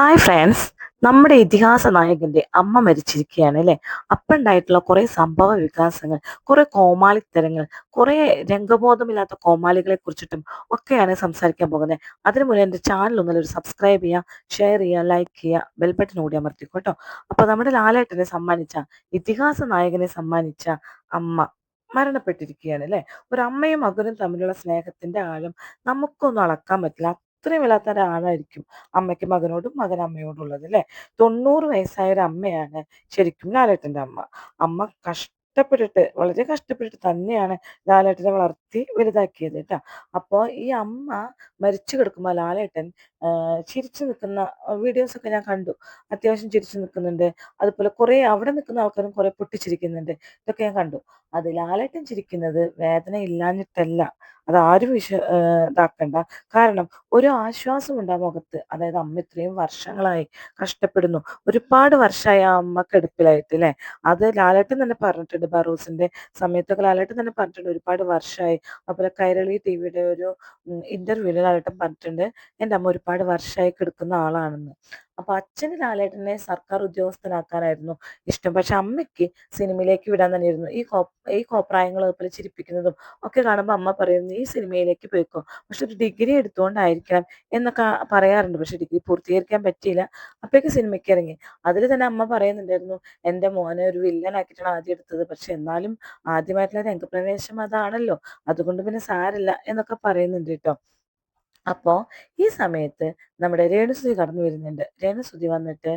Hi friends നമ്മുടെ ഇതിഹാസ നായകന്റെ അമ്മ മരിച്ചിരിക്കുകയാണ് അല്ലെ? അപ്പുണ്ടായിട്ടുള്ള കുറെ സംഭവ വികാസങ്ങൾ കുറെ കോമാളിത്തരങ്ങൾ കുറെ രംഗബോധമില്ലാത്ത കോമാളികളെ കുറിച്ചിട്ടും ഒക്കെയാണ് സംസാരിക്കാൻ പോകുന്നത്. അതിനു മുന്നേ എന്റെ ചാനൽ ഒന്നും ഒരു സബ്സ്ക്രൈബ് ചെയ്യുക ഷെയർ ചെയ്യുക ലൈക്ക് ചെയ്യുക ബെൽ ബട്ടൺ കൂടി അമർത്തിക്കോ കേട്ടോ. അപ്പൊ നമ്മുടെ ലാലേട്ടനെ സമ്മാനിച്ച ഇതിഹാസ നായകനെ സമ്മാനിച്ച അമ്മ മരണപ്പെട്ടിരിക്കുകയാണ് അല്ലെ? ഒരു അമ്മയും മകനും തമ്മിലുള്ള സ്നേഹത്തിന്റെ ആഴം നമുക്കൊന്നും അളക്കാൻ പറ്റില്ല. അത്രയും വല്ലാത്ത ഒരാളായിരിക്കും അമ്മയ്ക്ക് മകനോടും മകൻ അമ്മയോടും ഉള്ളത് അല്ലേ? തൊണ്ണൂറ് വയസ്സായ ഒരു അമ്മയാണ് ശരിക്കും ലാലേട്ടന്റെ അമ്മ. അമ്മ കഷ്ടപ്പെട്ടിട്ട് വളരെ കഷ്ടപ്പെട്ടിട്ട് തന്നെയാണ് ലാലേട്ടനെ വളർത്തി വലുതാക്കിയത് കേട്ടോ. അപ്പോൾ ഈ അമ്മ മരിച്ചു കിടക്കുമ്പോൾ ലാലേട്ടൻ ചിരിച്ചു നിൽക്കുന്ന വീഡിയോസ് ഒക്കെ ഞാൻ കണ്ടു. അത്യാവശ്യം ചിരിച്ചു നിൽക്കുന്നുണ്ട്. അതുപോലെ കുറേ അവിടെ നിൽക്കുന്ന ആൾക്കാരും കുറേ പൊട്ടിച്ചിരിക്കുന്നുണ്ട്. ഇതൊക്കെ ഞാൻ കണ്ടു. അത് ലാലേട്ടൻ ചിരിക്കുന്നത് വേദന ഇല്ലാഞ്ഞിട്ടല്ല അത് ആരും വിശ്വ ഇതാക്കണ്ട. കാരണം ഒരു ആശ്വാസം ഉണ്ട് ആ മുഖത്ത്. അതായത് അമ്മ ഇത്രയും വർഷങ്ങളായി കഷ്ടപ്പെടുന്നു. ഒരുപാട് വർഷമായി ആ അമ്മ കിടപ്പിലായിട്ട് അല്ലേ അത് ലാലേട്ടൻ തന്നെ പറഞ്ഞിട്ടുണ്ട് ബറൂസിന്റെ സമയത്തൊക്കെ ലാലേട്ടൻ തന്നെ പറഞ്ഞിട്ടുണ്ട് ഒരുപാട് വർഷമായി. അതുപോലെ കൈരളി ടി വിയുടെ ഒരു ഇന്റർവ്യൂവിൽ ലാലേട്ടൻ പറഞ്ഞിട്ടുണ്ട് എന്റെ അമ്മ ഒരുപാട് വർഷമായി കിടക്കുന്ന ആളാണെന്ന്. അപ്പൊ അച്ഛന് ലാലേട്ടനെ സർക്കാർ ഉദ്യോഗസ്ഥനാക്കാനായിരുന്നു ഇഷ്ടം. പക്ഷെ അമ്മയ്ക്ക് സിനിമയിലേക്ക് വിടാൻ തന്നെയായിരുന്നു. ഈ കോ ഈ കോപ്രായങ്ങൾ അതുപോലെ ചിരിപ്പിക്കുന്നതും ഒക്കെ കാണുമ്പോൾ അമ്മ പറയുന്നു ഈ സിനിമയിലേക്ക് പോയിക്കോ. പക്ഷെ ഒരു ഡിഗ്രി എടുത്തുകൊണ്ടായിരിക്കണം എന്നൊക്കെ പറയാറുണ്ട്. പക്ഷെ ഡിഗ്രി പൂർത്തീകരിക്കാൻ പറ്റിയില്ല. അപ്പോഴേക്ക് സിനിമയ്ക്ക് ഇറങ്ങി. അതിൽ തന്നെ അമ്മ പറയുന്നുണ്ടായിരുന്നു എന്റെ മോനെ ഒരു വില്ലനാക്കിയിട്ടാണ് ആദ്യം എടുത്തത്. പക്ഷെ എന്നാലും ആദ്യമായിട്ടുള്ള രംഗപ്രവേശം അതാണല്ലോ. അതുകൊണ്ട് പിന്നെ സാരല്ല എന്നൊക്കെ പറയുന്നുണ്ട് കേട്ടോ. അപ്പോൾ ഈ സമയത്ത് നമ്മുടെ രേണുസുതി കടന്നു വരുന്നുണ്ട്. രേണുസുതി വന്നിട്ട്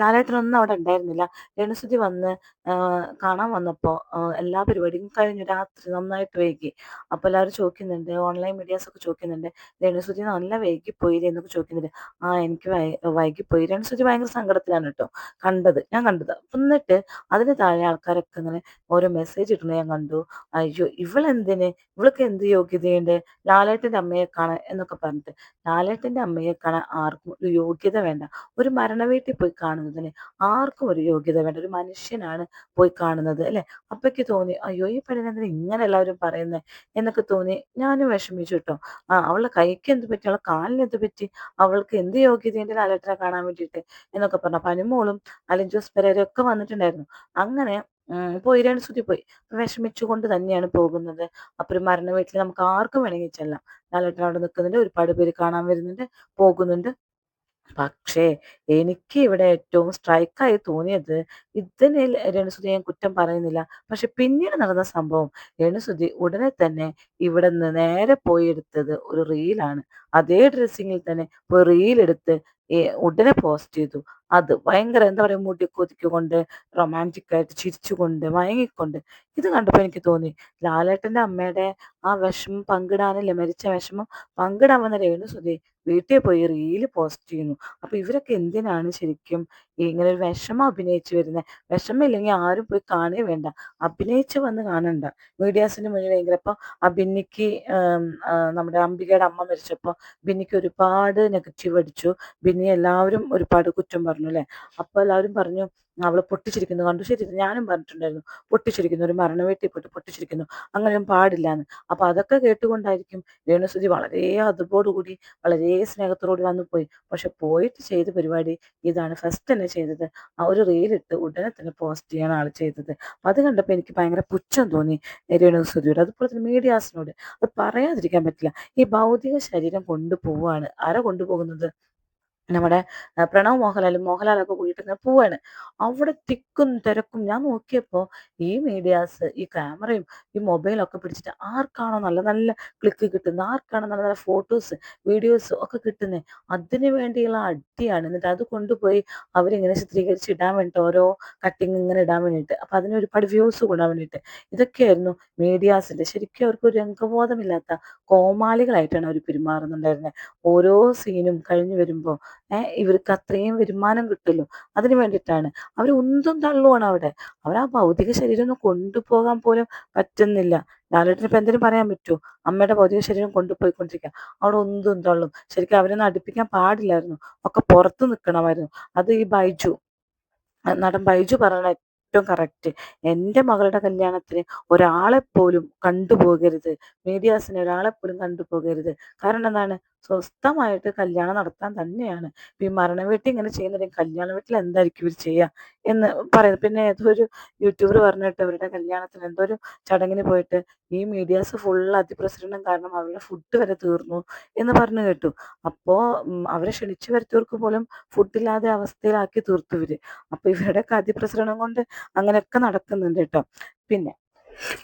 ലാലേട്ടനൊന്നും അവിടെ ഉണ്ടായിരുന്നില്ല. രേണുസുതി വന്ന് കാണാൻ വന്നപ്പോൾ എല്ലാ പരിപാടിയും കഴിഞ്ഞു. രാത്രി നന്നായിട്ട് വൈകി. അപ്പോൾ എല്ലാവരും ചോദിക്കുന്നുണ്ട് ഓൺലൈൻ മീഡിയാസ് ഒക്കെ ചോദിക്കുന്നുണ്ട് രേണുസുതി നല്ല വൈകി പോയില്ലേ എന്നൊക്കെ ചോദിക്കുന്നുണ്ട്. ആ എനിക്ക് വൈകി വൈകിപ്പോയി. രേണുസുതി ഭയങ്കര സങ്കടത്തിലാണ് കേട്ടോ. കണ്ടത് ഞാൻ കണ്ടത്. എന്നിട്ട് അതിന് താഴെ ആൾക്കാരൊക്കെ ഇങ്ങനെ ഓരോ മെസ്സേജ് ഇടുന്നത് ഞാൻ കണ്ടു. അയ്യോ ഇവളെന്തിന്? ഇവൾക്ക് എന്ത് യോഗ്യതയുണ്ട്? ലാലേട്ടന്റെ അമ്മയെ കാണാൻ എന്നൊക്കെ പറഞ്ഞിട്ട് ലാലേട്ടന്റെ അമ്മയെ കാണാൻ ആർക്കും ഒരു യോഗ്യത വേണ്ട. ഒരു മരണ വീട്ടിൽ പോയി കാണുന്നതിന് ആർക്കും ഒരു യോഗ്യത വേണ്ട. ഒരു മനുഷ്യനാണ് പോയി കാണുന്നത് അല്ലേ? അപ്പയ്ക്ക് തോന്നി അയ്യോ ഈ പെണ്ണിനെന്തിനാ ഇങ്ങനെ എല്ലാവരും പറയുന്നത് എന്നൊക്കെ തോന്നി ഞാനും വിഷമിച്ചു കേട്ടോ ആ അവളുടെ കൈക്ക് എന്ത് പറ്റി? അവളുടെ കാലിന് എന്ത് പറ്റി? അവൾക്ക് എന്ത് യോഗ്യതയുണ്ട് ലാലേട്ടനെ കാണാൻ വേണ്ടിയിട്ട്? എന്നൊക്കെ പറഞ്ഞു. അപ്പൊ അനുമോളും അലിൻ ജോസ് വന്നിട്ടുണ്ടായിരുന്നു. അങ്ങനെ പോയി രേണുസുതി പോയി. വിഷമിച്ചുകൊണ്ട് തന്നെയാണ് പോകുന്നത്. അപ്പൊ മരണ വീട്ടിൽ നമുക്ക് ആർക്കും വേണമെങ്കിൽ ചെല്ലാം. ലാലേട്ടൻ അവിടെ നിൽക്കുന്നുണ്ട് ഒരുപാട് പേര് കാണാൻ വരുന്നുണ്ട് പോകുന്നുണ്ട്. പക്ഷേ എനിക്ക് ഇവിടെ ഏറ്റവും സ്ട്രൈക്കായി തോന്നിയത് ഇതിനെ രേണുസുതി ഞാൻ കുറ്റം പറയുന്നില്ല. പക്ഷെ പിന്നീട് നടന്ന സംഭവം രേണുസുതി ഉടനെ തന്നെ ഇവിടെ നിന്ന് നേരെ പോയി എടുത്തത് ഒരു റീലാണ് അതേ ഡ്രസ്സിങ്ങിൽ തന്നെ പോയി റീൽ എടുത്ത് ഉടനെ പോസ്റ്റ് ചെയ്തു. അത് ഭയങ്കര എന്താ പറയുക മുടി കൊതിക്കൊണ്ട് റൊമാന്റിക് ആയിട്ട് ചിരിച്ചുകൊണ്ട് മയങ്ങിക്കൊണ്ട്. ഇത് കണ്ടപ്പോൾ എനിക്ക് തോന്നി ലാലേട്ടന്റെ അമ്മയുടെ ആ വിഷമം പങ്കിടാനല്ലേ മരിച്ച വിഷമം പങ്കിടാൻ വന്ന രേണുസുതി വീട്ടിൽ പോയി റീൽ പോസ്റ്റ് ചെയ്യുന്നു. അപ്പൊ ഇവരൊക്കെ എന്തിനാണ് ശരിക്കും ഇങ്ങനെ ഒരു വിഷമം അഭിനയിച്ചു വരുന്നത് വിഷമം ഇല്ലെങ്കിൽ ആരും പോയി കാണേ വേണ്ട. അഭിനയിച്ച് വന്ന് കാണണ്ട. മീഡിയാസിന് മുന്നിൽ ഭയങ്കര ഇപ്പൊ ആ ബിന്നിക്ക് നമ്മുടെ അംബികയുടെ അമ്മ മരിച്ചപ്പോ ബിന്നിക്ക് ഒരുപാട് നെഗറ്റീവ് അടിച്ചു. ബിന്നി എല്ലാവരും ഒരുപാട് കുറ്റം പറഞ്ഞു അല്ലെ? അപ്പൊ എല്ലാവരും പറഞ്ഞു അവൾ പൊട്ടിച്ചിരിക്കുന്നു. കണ്ടു? ശരി ഞാനും പറഞ്ഞിട്ടുണ്ടായിരുന്നു. പൊട്ടിച്ചിരിക്കുന്നു. ഒരു മരണ വീട്ടിൽ പോയിട്ട് പൊട്ടിച്ചിരിക്കുന്നു. അങ്ങനെയും പാടില്ല എന്ന് അപ്പൊ അതൊക്കെ കേട്ടുകൊണ്ടായിരിക്കും രേണുസുതി വളരെ അതുപോടുകൂടി വളരെ സ്നേഹത്തോടുകൂടി വന്നു പോയി. പക്ഷെ പോയിട്ട് ചെയ്ത പരിപാടി ഇതാണ്. ഫസ്റ്റ് തന്നെ ചെയ്തത്. ആ ഒരു റീലിട്ട് ഉടനെ തന്നെ പോസ്റ്റ് ചെയ്യാൻ ആൾ ചെയ്തത്. അപ്പൊ അത് കണ്ടപ്പോൾ എനിക്ക് ഭയങ്കര പുച്ഛം തോന്നി രേണുസുതിയോട്. അതുപോലെ തന്നെ മീഡിയാസിനോട്. അത് പറയാതിരിക്കാൻ പറ്റില്ല. ഈ ഭൗതിക ശരീരം കൊണ്ടുപോവാണ്. ആരാ കൊണ്ടുപോകുന്നത്? നമ്മുടെ പ്രണവ് മോഹൻലാലും മോഹൻലാലൊക്കെ കൂടിയിട്ടുന്ന പൂവാണ്. അവിടെ തിക്കും തിരക്കും. ഞാൻ നോക്കിയപ്പോ ഈ മീഡിയാസ് ഈ ക്യാമറയും ഈ മൊബൈലൊക്കെ പിടിച്ചിട്ട് ആർക്കാണോ നല്ല നല്ല ക്ലിക്ക് കിട്ടുന്നത് ആർക്കാണോ നല്ല നല്ല ഫോട്ടോസ് വീഡിയോസ് ഒക്കെ കിട്ടുന്നത് അതിനു വേണ്ടിയുള്ള അടിയാണ്. എന്നിട്ട് അത് കൊണ്ടുപോയി അവരിങ്ങനെ ചിത്രീകരിച്ച് ഇടാൻ വേണ്ടിയിട്ട് ഓരോ കട്ടിങ് ഇങ്ങനെ ഇടാൻ വേണ്ടിയിട്ട് അപ്പൊ അതിന് ഒരുപാട് വ്യൂസ് കൂടാൻ വേണ്ടിയിട്ട് ഇതൊക്കെയായിരുന്നു മീഡിയാസിന്റെ. ശരിക്കും അവർക്ക് ഒരു രംഗബോധമില്ലാത്ത കോമാളികളായിട്ടാണ് അവർ പെരുമാറുന്നുണ്ടായിരുന്നത് ഓരോ സീനും കഴിഞ്ഞു വരുമ്പോൾ ഇവർക്ക് അത്രയും വരുമാനം കിട്ടുമല്ലോ? അതിന് വേണ്ടിയിട്ടാണ്. അവർ ഉന്തും തള്ളുവാണ് അവിടെ. അവർ ആ ഭൗതിക ശരീരം ഒന്ന് കൊണ്ടുപോകാൻ പോലും പറ്റുന്നില്ല. ലാലേട്ടന് ഇപ്പൊ എന്തെങ്കിലും പറയാൻ പറ്റുമോ? അമ്മയുടെ ഭൗതിക ശരീരം കൊണ്ടുപോയിക്കൊണ്ടിരിക്കുക അവിടെ ഒന്നും തള്ളും. ശരിക്കും അവരൊന്നും അടുപ്പിക്കാൻ പാടില്ലായിരുന്നു. ഒക്കെ പുറത്ത് നിൽക്കണമായിരുന്നു അത് ഈ ബൈജു നടൻ ബൈജു പറയണ ഏറ്റവും കറക്റ്റ് എന്റെ മകളുടെ കല്യാണത്തിന് ഒരാളെ പോലും കണ്ടുപോകരുത്. മീഡിയാസിനെ ഒരാളെ പോലും കണ്ടുപോകരുത്. കാരണം എന്താണ്? സ്വസ്ഥമായിട്ട് കല്യാണം നടത്താൻ തന്നെയാണ്. ഈ മരണ വീട്ടിൽ ഇങ്ങനെ ചെയ്യുന്നുണ്ടെങ്കിൽ കല്യാണ വീട്ടിൽ എന്തായിരിക്കും ഇവർ ചെയ്യുക എന്ന് പറയുന്നത് പിന്നെ ഏതോ ഒരു യൂട്യൂബർ പറഞ്ഞിട്ട് അവരുടെ കല്യാണത്തിന് എന്തോ ഒരു ചടങ്ങിന് പോയിട്ട് ഈ മീഡിയാസ് ഫുൾ അതിപ്രസരണം കാരണം അവരുടെ ഫുഡ് വരെ തീർന്നു എന്ന് പറഞ്ഞു കേട്ടു. അപ്പോ അവരെ ക്ഷണിച്ചു വരുത്തിയവർക്ക് പോലും ഫുഡില്ലാതെ അവസ്ഥയിലാക്കി തീർത്തു ഇവർ. അപ്പോൾ ഇവരുടെയൊക്കെ അതിപ്രസരണം കൊണ്ട് അങ്ങനെയൊക്കെ നടക്കുന്നുണ്ട് കേട്ടോ. പിന്നെ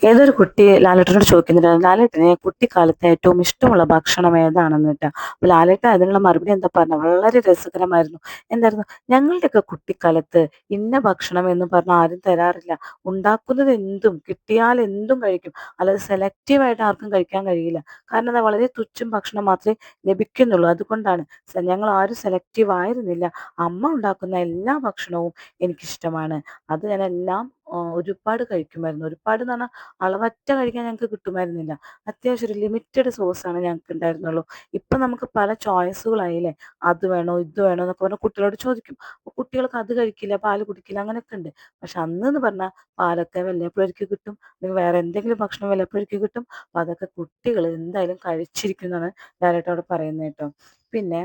ഏതൊരു കുട്ടി ലാലേട്ടനോട് ചോദിക്കുന്നുണ്ടായിരുന്നു ലാലേട്ടന് കുട്ടിക്കാലത്ത് ഏറ്റവും ഇഷ്ടമുള്ള ഭക്ഷണം ഏതാണെന്ന് കേട്ടോ അപ്പൊ ലാലേട്ടൻ അതിനുള്ള മറുപടി എന്താ പറഞ്ഞ? വളരെ രസകരമായിരുന്നു. എന്തായിരുന്നു? ഞങ്ങളുടെയൊക്കെ കുട്ടിക്കാലത്ത് ഇന്ന ഭക്ഷണം എന്ന് പറഞ്ഞാൽ ആരും തരാറില്ല. ഉണ്ടാക്കുന്നത് എന്തും കിട്ടിയാൽ എന്തും കഴിക്കും. അല്ലാതെ സെലക്റ്റീവായിട്ട് ആർക്കും കഴിക്കാൻ കഴിയില്ല. കാരണം എന്താ? വളരെ തുച്ഛം ഭക്ഷണം മാത്രമേ ലഭിക്കുന്നുള്ളൂ. അതുകൊണ്ടാണ് ഞങ്ങൾ ആരും സെലക്റ്റീവ് ആയിരുന്നില്ല. അമ്മ ഉണ്ടാക്കുന്ന എല്ലാ ഭക്ഷണവും എനിക്കിഷ്ടമാണ്. അത് ഞാൻ എല്ലാം ഒരുപാട് കഴിക്കുമായിരുന്നു. ഒരുപാട് പറഞ്ഞാൽ അളവറ്റ കഴിക്കാൻ ഞങ്ങൾക്ക് കിട്ടുമായിരുന്നില്ല. അത്യാവശ്യം ഒരു ലിമിറ്റഡ് സോഴ്സാണ് ഞങ്ങൾക്ക് ഉണ്ടായിരുന്നുള്ളൂ ഇപ്പം നമുക്ക് പല ചോയ്സുകളായില്ലേ അത് വേണോ ഇത് വേണോ എന്നൊക്കെ പറഞ്ഞാൽ കുട്ടികളോട് ചോദിക്കും. കുട്ടികൾക്ക് അത് കഴിക്കില്ല പാൽ കുടിക്കില്ല അങ്ങനെയൊക്കെ ഉണ്ട് പക്ഷെ അന്ന് എന്ന് പറഞ്ഞാൽ പാലൊക്കെ വല്ലപ്പോഴേക്ക് കിട്ടും. അല്ലെങ്കിൽ വേറെ എന്തെങ്കിലും ഭക്ഷണം വല്ലപ്പോഴേക്ക് കിട്ടും. അപ്പോൾ അതൊക്കെ കുട്ടികൾ എന്തായാലും കഴിച്ചിരിക്കുന്നതാണ് ഡയറക്റ്റ് അവിടെ പറയുന്നത് കേട്ടോ. പിന്നെ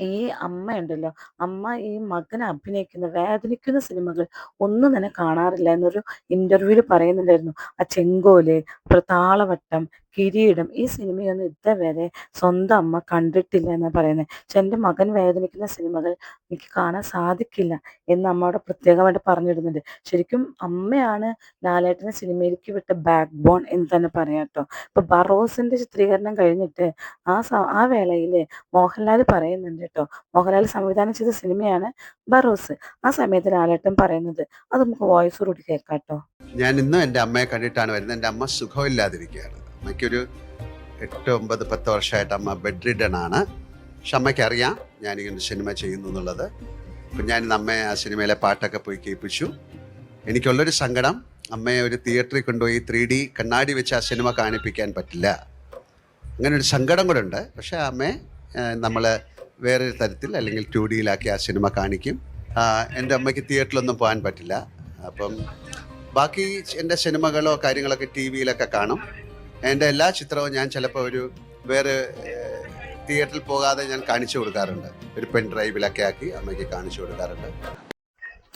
ഈ അമ്മയുണ്ടല്ലോ അമ്മ ഈ മകനെ അഭിനയിക്കുന്ന വേദനിക്കുന്ന സിനിമകൾ ഒന്നും തന്നെ കാണാറില്ല എന്നൊരു ഇന്റർവ്യൂവിൽ പറയുന്നുണ്ടായിരുന്നു. ആ ചെങ്കോൽ താളവട്ടം കിരീടം ഈ സിനിമയൊന്നും ഇതുവരെ സ്വന്തം അമ്മ കണ്ടിട്ടില്ല എന്ന് പറയുന്നത് പക്ഷെ എന്റെ മകൻ വേദനിക്കുന്ന സിനിമകൾ എനിക്ക് കാണാൻ സാധിക്കില്ല എന്ന് അമ്മയോട് പ്രത്യേകമായിട്ട് പറഞ്ഞിടുന്നുണ്ട്. ശരിക്കും അമ്മയാണ് ലാലേട്ടനെ സിനിമയിലേക്ക് വിട്ട ബാക്ക് ബോൺ എന്ന് തന്നെ പറയാം കേട്ടോ. ഇപ്പൊ ബറോസിന്റെ ചിത്രീകരണം കഴിഞ്ഞിട്ട് ആ ആ വേളയിൽ മോഹൻലാൽ പറയുന്നുണ്ട് കേട്ടോ. മോഹൻലാൽ സംവിധാനം ചെയ്ത സിനിമയാണ് ബറോസ് ആ സമയത്ത് ലാലേട്ടൻ പറയുന്നത് അത് നമുക്ക് വോയിസ് കൂടി കേൾക്കാം കേട്ടോ. ഞാൻ ഇന്നും എന്റെ അമ്മയെ കണ്ടിട്ടാണ് വരുന്നത്. എന്റെ അമ്മ സുഖമില്ലാതിരിക്കുകയാണ്. അമ്മയ്ക്കൊരു എട്ട് ഒമ്പത് പത്ത് വർഷമായിട്ട് അമ്മ ബെഡ് റിഡൺ ആണ് പക്ഷെ അമ്മയ്ക്കറിയാം ഞാനിങ്ങനെ സിനിമ ചെയ്യുന്നു എന്നുള്ളത്. അപ്പം ഞാൻ അമ്മയെ ആ സിനിമയിലെ പാട്ടൊക്കെ പോയി കേൾപ്പിച്ചു. എനിക്കുള്ളൊരു സങ്കടം അമ്മയെ ഒരു തിയേറ്ററിൽ കൊണ്ടുപോയി ത്രീ ഡി കണ്ണാടി വെച്ച് ആ സിനിമ കാണിപ്പിക്കാൻ പറ്റില്ല. അങ്ങനെ ഒരു സങ്കടം കൂടെ ഉണ്ട്. പക്ഷേ അമ്മയെ നമ്മൾ വേറൊരു തരത്തിൽ അല്ലെങ്കിൽ ടു ഡിയിലാക്കി ആ സിനിമ കാണിക്കും. എന്റെ അമ്മയ്ക്ക് തിയേറ്ററിലൊന്നും പോകാൻ പറ്റില്ല. അപ്പം ബാക്കി എന്റെ സിനിമകളോ കാര്യങ്ങളൊക്കെ ടി വിയിലൊക്കെ കാണും. എന്റെ എല്ലാ ചിത്രവും ഞാൻ ചിലപ്പോൾ ഒരു വേറെ തിയേറ്ററിൽ പോകാതെ ഞാൻ കാണിച്ചു കൊടുക്കാറുണ്ട്. ഒരു പെൻ ഡ്രൈവിലൊക്കെ ആക്കി അമ്മയ്ക്ക് കാണിച്ചു കൊടുക്കാറുണ്ട്.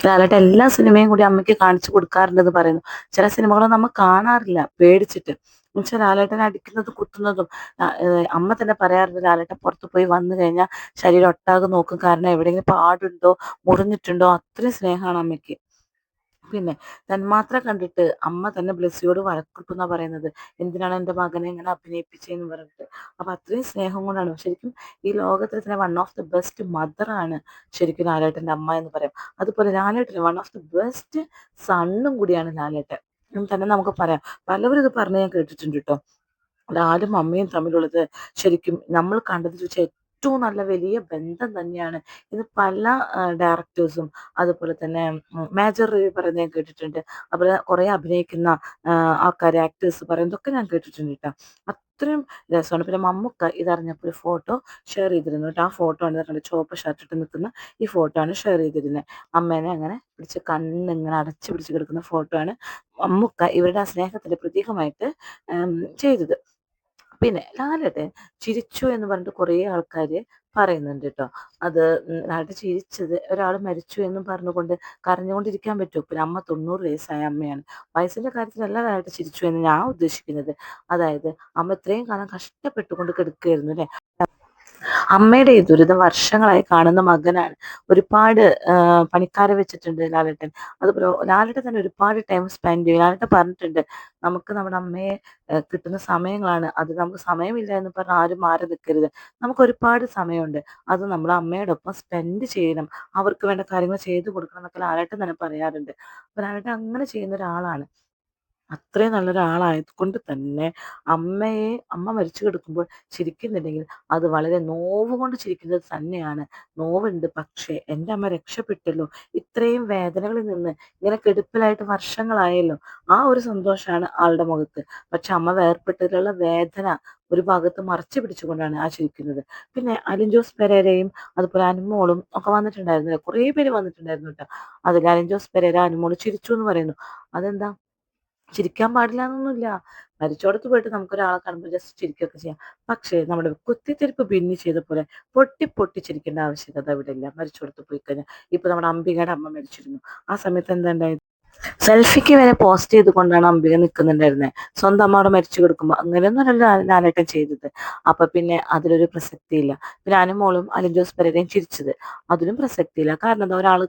ലാലേട്ടൻ എല്ലാ സിനിമയും കൂടി അമ്മയ്ക്ക് കാണിച്ചു കൊടുക്കാറുണ്ടെന്ന് പറയുന്നു. ചില സിനിമകളൊന്നും നമ്മൾ കാണാറില്ല പേടിച്ചിട്ട്. എന്നുവെച്ചാൽ ലാലേട്ടൻ അടിക്കുന്നതും കുത്തുന്നതും അമ്മ തന്നെ പറയാറുണ്ട് ലാലേട്ടൻ പുറത്ത് പോയി വന്നു കഴിഞ്ഞാൽ ശരീരം ഒട്ടാകെ നോക്കും. കാരണം എവിടെയെങ്കിലും പാടുണ്ടോ മുറിഞ്ഞിട്ടുണ്ടോ അത്രയും സ്നേഹമാണ് അമ്മയ്ക്ക്. പിന്നെ തന്മാത്ര കണ്ടിട്ട് അമ്മ തന്നെ ബ്ലസ്സിയോട് വഴക്കിട്ടെന്നാ പറയുന്നത്. എന്തിനാണ് എന്റെ മകനെ ഇങ്ങനെ അഭിനയിപ്പിച്ചതെന്ന് പറഞ്ഞിട്ട്. അപ്പൊ അത്രയും സ്നേഹം കൊണ്ടാണ്. ശരിക്കും ഈ ലോകത്തിൽ തന്നെ വൺ ഓഫ് ദി ബെസ്റ്റ് മദറാണ് ശരിക്കും ലാലേട്ടന്റെ അമ്മ എന്ന് പറയാം. അതുപോലെ Lalettan one of the best സണ്ണും കൂടിയാണ് ലാലേട്ടൻ. തന്നെ നമുക്ക് പറയാം. പലവരും ഇത് പറഞ്ഞ് ഞാൻ കേട്ടിട്ടുണ്ട് കേട്ടോ ലാലും അമ്മയും തമ്മിലുള്ളത് ശരിക്കും നമ്മൾ കണ്ടതിൽ വെച്ച് ഏറ്റവും നല്ല വലിയ ബന്ധം തന്നെയാണ്. ഇത് പല ഡയറക്ടേഴ്സും അതുപോലെ തന്നെ മേജർ റിവ്യൂ പറയുന്നത് ഞാൻ കേട്ടിട്ടുണ്ട്. അതുപോലെ കുറേ അഭിനയിക്കുന്ന ആൾക്കാർ ആക്ടേഴ്സ് പറയുന്നതൊക്കെ ഞാൻ കേട്ടിട്ടുണ്ട് കേട്ടോ. അത്രയും രസമാണ്. പിന്നെ മമ്മൂക്ക ഇതറിഞ്ഞപ്പോൾ ഒരു ഫോട്ടോ ഷെയർ ചെയ്തിരുന്നു കേട്ടോ. ആ ഫോട്ടോ ആണ് ഇതറിഞ്ഞ ചുവപ്പ് ഷർട്ട് ഇട്ട് നിൽക്കുന്ന ഈ ഫോട്ടോ ആണ് ഷെയർ ചെയ്തിരുന്നത് അമ്മേനെ അങ്ങനെ പിടിച്ച് കണ്ണിങ്ങനെ അടച്ചു പിടിച്ച് കിടക്കുന്ന ഫോട്ടോ ആണ് മമ്മൂക്ക ഇവരുടെ ആ സ്നേഹത്തിന്റെ പ്രതീകമായിട്ട് ചെയ്തത്. പിന്നെ ലാലേട്ടൻ ചിരിച്ചു എന്ന് പറഞ്ഞിട്ട് കുറേ ആൾക്കാർ പറയുന്നുണ്ട് കേട്ടോ അത് ലാലേട്ടൻ ചിരിച്ചത് ഒരാൾ മരിച്ചു എന്നും പറഞ്ഞുകൊണ്ട് കരഞ്ഞുകൊണ്ടിരിക്കാൻ പറ്റുമോ? പിന്നെ അമ്മ തൊണ്ണൂറ് വയസ്സായ അമ്മയാണ്. വയസ്സിന്റെ കാര്യത്തിലല്ല ലാലേട്ടൻ ചിരിച്ചു എന്ന് ഞാൻ ഉദ്ദേശിക്കുന്നത്. അതായത് അമ്മ ഇത്രയും കാലം കഷ്ടപ്പെട്ടുകൊണ്ട് കിടക്കുകയായിരുന്നു അല്ലേ? അമ്മയുടെ ഈ ദുരിതം വർഷങ്ങളായി കാണുന്ന മകനാണ്. ഒരുപാട് പണിക്കാരെ വെച്ചിട്ടുണ്ട് ലാലേട്ടൻ. അത് ലാലേട്ടൻ തന്നെ ഒരുപാട് ടൈം സ്പെൻഡ് ചെയ്യും. ലാലേട്ടൻ പറഞ്ഞിട്ടുണ്ട് നമുക്ക് നമ്മുടെ അമ്മയെ കിട്ടുന്ന സമയങ്ങളാണ്. അത് നമുക്ക് സമയമില്ല എന്ന് പറഞ്ഞാൽ ആരും മാറി നിൽക്കരുത്. നമുക്ക് ഒരുപാട് സമയമുണ്ട്. അത് നമ്മൾ അമ്മയോടൊപ്പം സ്പെൻഡ് ചെയ്യണം. അവർക്ക് വേണ്ട കാര്യങ്ങൾ ചെയ്തു കൊടുക്കണം എന്നൊക്കെ ലാലേട്ടൻ തന്നെ പറയാറുണ്ട്. അപ്പൊ ലാലേട്ടൻ അങ്ങനെ ചെയ്യുന്ന ഒരാളാണ്. അത്രയും നല്ലൊരാളായതുകൊണ്ട് തന്നെ അമ്മയെ അമ്മ മരിച്ചു കിടക്കുമ്പോൾ ചിരിക്കുന്നുണ്ടെങ്കിൽ അത് വളരെ നോവ് കൊണ്ട് ചിരിക്കുന്നത് തന്നെയാണ്. നോവുണ്ട്. പക്ഷേ എന്റെ അമ്മ രക്ഷപ്പെട്ടല്ലോ. ഇത്രയും വേദനകളിൽ നിന്ന് ഇങ്ങനെ കെടുപ്പിലായിട്ട് വർഷങ്ങളായല്ലോ. ആ ഒരു സന്തോഷമാണ് ആളുടെ മുഖത്ത്. പക്ഷെ അമ്മ വേർപ്പെട്ടതിലുള്ള വേദന ഒരു ഭാഗത്ത് മറച്ചു പിടിച്ചുകൊണ്ടാണ് ആ ചിരിക്കുന്നത്. പിന്നെ അലിൻ ജോസ് പെരേരയും അതുപോലെ അനുമോളും ഒക്കെ വന്നിട്ടുണ്ടായിരുന്നില്ല? കുറേ പേര് വന്നിട്ടുണ്ടായിരുന്നു കേട്ടോ. അതിൽ അലിൻ ജോസ് പെരേര അനുമോൾ ചിരിച്ചു എന്ന് പറയുന്നു. അതെന്താ? ചിരിക്കാൻ പാടില്ല എന്നൊന്നുമില്ല. മരിച്ചോടത്ത് പോയിട്ട് നമുക്കൊരാളെ കാണുമ്പോൾ ജസ്റ്റ് ചിരിക്കുകയൊക്കെ ചെയ്യാം. പക്ഷേ നമ്മുടെ കുത്തിത്തിരിപ്പ് ബിന്നി ചെയ്ത പോലെ പൊട്ടി പൊട്ടി ചിരിക്കേണ്ട ആവശ്യകത ഇവിടെ ഇല്ല. മരിച്ചോടത്ത് പോയി കഴിഞ്ഞാൽ ഇപ്പൊ നമ്മുടെ അംബികയുടെ അമ്മ മരിച്ചിരുന്നു. ആ സമയത്ത് എന്താ സെൽഫിക്ക് വരെ പോസ്റ്റ് ചെയ്തുകൊണ്ടാണ് അംബിക നിൽക്കുന്നുണ്ടായിരുന്നത് സ്വന്തം അമ്മ അവിടെ മരിച്ചു കൊടുക്കുമ്പോൾ അങ്ങനെയൊന്നുമല്ല ലാലേട്ടൻ ചെയ്തത്. അപ്പൊ പിന്നെ അതിലൊരു പ്രസക്തിയില്ല. പിന്നെ അനുമോളും അലിൻ ജോസ് പെരേരയും ചിരിച്ചത്. അതിലും പ്രസക്തിയില്ല. കാരണം എന്താ ഒരാൾ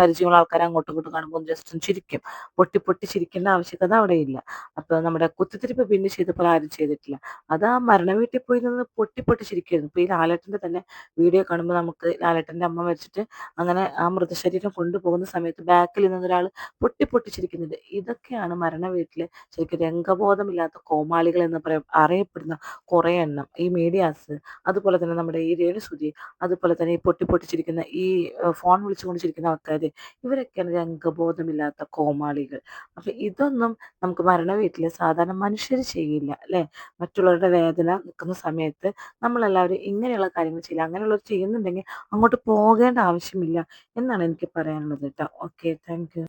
പരിചയമുള്ള ആൾക്കാരെ അങ്ങോട്ടും ഇങ്ങോട്ടും കാണുമ്പോൾ ജസ്റ്റ് ചിരിക്കും. പൊട്ടി പൊട്ടി ചിരിക്കേണ്ട ആവശ്യകത അവിടെ ഇല്ല അപ്പൊ നമ്മുടെ കുത്തിത്തിരിപ്പ് പിന്നെ ചെയ്തപ്പോൾ ആരും ചെയ്തിട്ടില്ല. അത് ആ മരണ വീട്ടിൽ പോയി നിന്ന് പൊട്ടി പൊട്ടി ചിരിക്കായിരുന്നു ഇപ്പൊ ഈ ലാലേട്ടന്റെ തന്നെ വീഡിയോ കാണുമ്പോൾ നമുക്ക് ലാലേട്ടന്റെ അമ്മ മരിച്ചിട്ട് അങ്ങനെ ആ മൃതശരീരം കൊണ്ടുപോകുന്ന സമയത്ത് ബാക്കിൽ നിന്നൊരാൾ ഒരാൾ പൊട്ടി ചിരിക്കുന്നുണ്ട് ഇതൊക്കെയാണ് മരണ വീട്ടിൽ ശരിക്കും രംഗബോധമില്ലാത്ത കോമാളികൾ എന്ന് പറയ അറിയപ്പെടുന്ന കുറേ എണ്ണം. ഈ മീഡിയാസ് അതുപോലെ തന്നെ നമ്മുടെ ഈ രേണുസുതി അതുപോലെ തന്നെ ഈ പൊട്ടി പൊട്ടി ഈ ഫോൺ വിളിച്ചുകൊണ്ടിരിക്കുന്ന ആൾക്കാർ ഇവരൊക്കെയാണ് രംഗബോധമില്ലാത്ത കോമാളികൾ. അപ്പൊ ഇതൊന്നും നമുക്ക് മരണ വീട്ടിൽ സാധാരണ മനുഷ്യർ ചെയ്യില്ല അല്ലെ? മറ്റുള്ളവരുടെ വേദന നിൽക്കുന്ന സമയത്ത് നമ്മളെല്ലാവരും ഇങ്ങനെയുള്ള കാര്യങ്ങൾ ചെയ്യില്ല. അങ്ങനെയുള്ളവർ ചെയ്യുന്നുണ്ടെങ്കിൽ അങ്ങോട്ട് പോകേണ്ട ആവശ്യമില്ല എന്നാണ് എനിക്ക് പറയാനുള്ളത് കേട്ടോ. Okay thank